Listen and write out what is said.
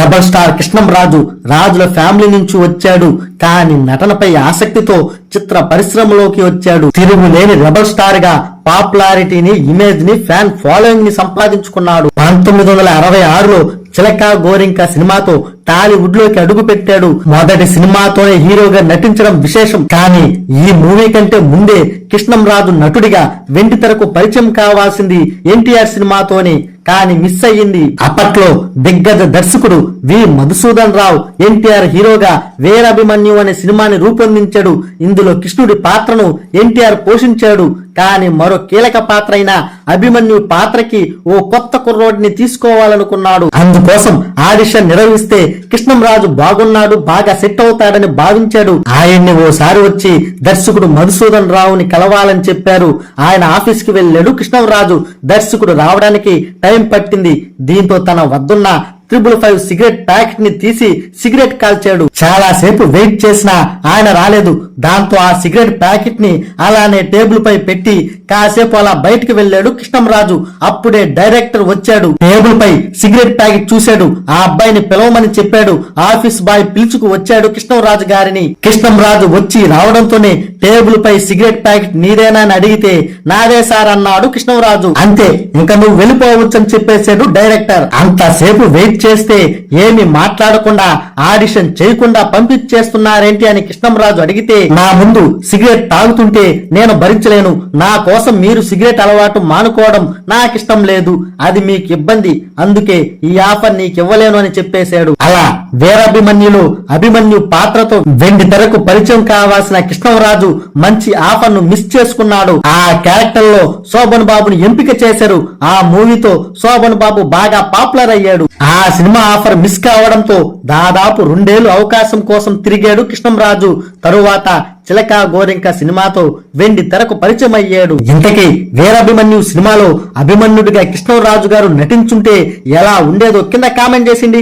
Rebel star Krishnamraju రాజుల family నుంచి వచ్చాడు. కానీ నటనపై ఆసక్తితో చిత్ర పరిశ్రమలోకి వచ్చాడు. తిరుగులేని రెబల్ స్టార్గా పాపులారిటీని ఇమేజ్ని ఫ్యాన్ ఫాలోయింగ్ని సంపాదించుకున్నాడు. పంతొమ్మిది వందల అరవై ఆరులో చిలక గోరింక సినిమాతో టాలీవుడ్లోకి అడుగు పెట్టాడు మొదటి సినిమాతోనే హీరోగా నటించడం విశేషం. కానీ ఈ మూవీ కంటే ముందే కృష్ణంరాజు నటుడిగా వెండితెరకు పరిచయం కావాల్సింది ఎన్టీఆర్ సినిమాతోనే. కానీ మిస్ అయ్యింది. అప్పట్లో దిగ్గజ దర్శకుడు వి. మధుసూదన్ రావు ఎన్టీఆర్ హీరోగా వీరాభిమన్యు అనే సినిమాని రూపొందించాడు. ఇందులో కృష్ణుడి పాత్రను ఎన్టీఆర్ పోషించాడు. కానీ మరో కీలక పాత్ర అయిన అభిమన్యు పాత్రకి ఓ కొత్త కుర్రోడిని తీసుకోవాలనుకున్నాడు. అందుకోసం ఆడిషన్ నిర్వహిస్తే కృష్ణంరాజు బాగున్నాడు బాగా సెట్ అవుతాడని భావించాడు. ఆయన్ని ఓసారి వచ్చి దర్శకుడు మధుసూదన్ రావుని కలవాలని చెప్పారు. ఆయన ఆఫీస్కి వెళ్ళాడు కృష్ణంరాజు. దర్శకుడు రావడానికి టైం పట్టింది. దీంతో తన వద్దున్న త్రిబుల్ ఫైవ్ సిగరెట్ ప్యాకెట్ని తీసి సిగరెట్ కాల్చాడు చాలా సేపు వెయిట్ చేసినా ఆయన రాలేదు. దాంతో ఆ సిగరెట్ ప్యాకెట్ని అలానే టేబుల్ పై పెట్టి కాసేపు అలా బయటకు వెళ్ళాడు కృష్ణంరాజు. అప్పుడే డైరెక్టర్ వచ్చాడు. టేబుల్ పై సిగరెట్ ప్యాకెట్ చూశాడు. ఆ అబ్బాయిని పిలవమని చెప్పాడు. ఆఫీస్ బాయ్ పిలుచుకు వచ్చాడు కృష్ణంరాజు గారిని. కృష్ణంరాజు వచ్చి రావడంతోనే టేబుల్ పై సిగరెట్ ప్యాకెట్ నీదేనా అని అడిగితే నాదే సార్ అన్నాడు కృష్ణంరాజు. అంతే ఇంకా నువ్వు వెళ్ళిపోవచ్చు అని చెప్పేశాడు డైరెక్టర్ అంతసేపు వెయిట్ చేస్తే ఏమి మాట్లాడకుండా ఆడిషన్ చేయకుండా పంపించేస్తున్నారేంటి అని కృష్ణంరాజు అడిగితే నా ముందు సిగరెట్ తాగుతుంటే నేను భరించలేను. నా కోసం మీరు సిగరెట్ అలవాటు మానుకోవడం నాకిష్టం లేదు. అది మీకు ఇబ్బంది. అందుకే ఈ ఆఫర్ నీకు ఇవ్వలేను అని చెప్పేశాడు. అలా వేరాభిమన్యులు అభిమన్యు పాత్రతో వెండి తెరకు పరిచయం కావాల్సిన కృష్ణరాజు మంచి ఆఫర్ను మిస్ చేసుకున్నాడు. ఆ క్యారెక్టర్లో శోభన్ బాబుని ఎంపిక చేశారు. ఆ మూవీతో శోభన్ బాబు బాగా పాపులర్ అయ్యాడు. ఆ సినిమా ఆఫర్ మిస్ కావడంతో దాదాపు రెండేళ్ళు అవకాశం కోసం తిరిగాడు కృష్ణంరాజు. తరువాత చిలక గోరింక సినిమాతో వెండి తెరకు పరిచయం అయ్యాడు ఇంతకీ వీరాభిమన్యు సినిమాలో అభిమన్యుడిగా కృష్ణరాజు గారు నటించుంటే ఎలా ఉండేదో కింద కామెంట్ చేసింది.